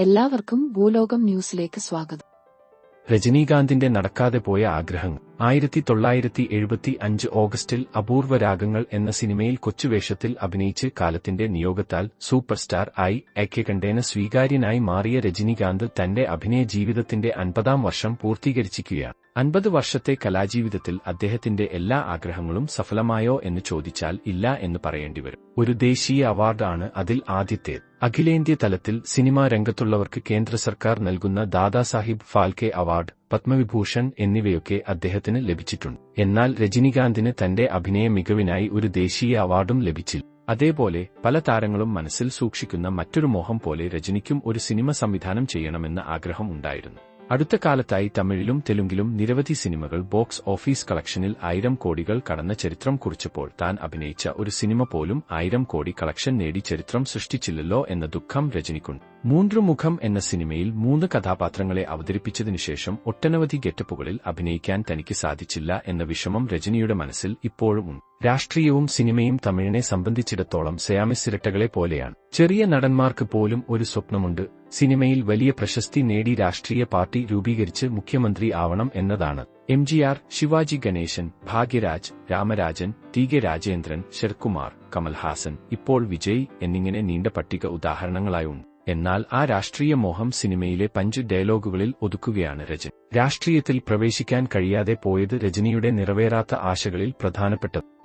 എല്ലാവർക്കും ഭൂലോകം ന്യൂസിലേക്ക് സ്വാഗതം. രജനീകാന്തിന്റെ നടക്കാതെ പോയ ആഗ്രഹങ്ങൾ. ആയിരത്തി തൊള്ളായിരത്തി എഴുപത്തി അഞ്ച് ഓഗസ്റ്റിൽ അപൂർവ രാഗങ്ങൾ എന്ന സിനിമയിൽ കൊച്ചുവേഷത്തിൽ അഭിനയിച്ച് കാലത്തിന്റെ നിയോഗത്താൽ സൂപ്പർസ്റ്റാർ ആയി ഐക്യകണ്ഠേന സ്വീകാര്യനായി മാറിയ രജനീകാന്ത് തന്റെ അഭിനയ ജീവിതത്തിന്റെ അൻപതാം വർഷം പൂർത്തീകരിച്ചിരിക്കുകയാണ്. അൻപത് വർഷത്തെ കലാജീവിതത്തിൽ അദ്ദേഹത്തിന്റെ എല്ലാ ആഗ്രഹങ്ങളും സഫലമായോ എന്ന് ചോദിച്ചാൽ ഇല്ല എന്ന് പറയേണ്ടിവരും ഒരു ദേശീയ അവാർഡാണ് അതിൽ ആദ്യത്തേത്. അഖിലേന്ത്യ തലത്തിൽ സിനിമാ രംഗത്തുള്ളവർക്ക് കേന്ദ്ര സർക്കാർ നൽകുന്ന ദാദാസാഹിബ് ഫാൽക്കെ അവാർഡ് പത്മവിഭൂഷൺ എന്നിവയൊക്കെ അദ്ദേഹത്തിന് ലഭിച്ചിട്ടുണ്ട്. എന്നാൽ രജനികാന്തിന് തന്റെ അഭിനയ മികവിനായി ഒരു ദേശീയ അവാർഡും ലഭിച്ചില്ല. അതേപോലെ പല താരങ്ങളും മനസ്സിൽ സൂക്ഷിക്കുന്ന മറ്റൊരു മോഹം പോലെ രജനിക്കും ഒരു സിനിമ സംവിധാനം ചെയ്യണമെന്ന ആഗ്രഹം ഉണ്ടായിരുന്നു. അടുത്ത കാലത്തായി തമിഴിലും തെലുങ്കിലും നിരവധി സിനിമകൾ ബോക്സ് ഓഫീസ് കളക്ഷനിൽ ആയിരം കോടികൾ കടന്ന ചരിത്രം കുറിച്ചപ്പോൾ താൻ അഭിനയിച്ച ഒരു സിനിമ പോലും ആയിരം കോടി കളക്ഷൻ നേടി ചരിത്രം സൃഷ്ടിച്ചില്ലല്ലോ എന്ന ദുഃഖം രജനിക്കുണ്ട് മൂന്നുമുഖം എന്ന സിനിമയിൽ മൂന്ന് കഥാപാത്രങ്ങളെ അവതരിപ്പിച്ചതിനുശേഷം ഒട്ടനവധി ഗെറ്റപ്പുകളിൽ അഭിനയിക്കാൻ തനിക്ക് സാധിച്ചില്ല എന്ന വിഷമം രജനിയുടെ മനസ്സിൽ ഇപ്പോഴും രാഷ്ട്രീയവും സിനിമയും തമിഴിനെ സംബന്ധിച്ചിടത്തോളം സയാമിസിരട്ടകളെ പോലെയാണ്. ചെറിയ നടന്മാർക്ക് പോലും ഒരു സ്വപ്നമുണ്ട്. സിനിമയിൽ വലിയ പ്രശസ്തി നേടി രാഷ്ട്രീയ പാർട്ടി രൂപീകരിച്ച് മുഖ്യമന്ത്രി ആവണം എന്നതാണ്. M G R Sivaji Ganesan Bhagyaraj Ramarajan T K Rajendran Sarathkumar Kamal Haasan ഇപ്പോൾ വിജയ് എന്നിങ്ങനെ നീണ്ട പട്ടിക ഉദാഹരണങ്ങളായുണ്ട്. എന്നാൽ ആ രാഷ്ട്രീയ മോഹം സിനിമയിലെ പഞ്ച് ഡയലോഗുകളിൽ ഒതുക്കുകയാണ് രജൻ. രാഷ്ട്രീയത്തിൽ പ്രവേശിക്കാൻ കഴിയാതെ പോയത് രജനിയുടെ നിറവേറാത്ത ആശകളിൽ പ്രധാനപ്പെട്ടത്.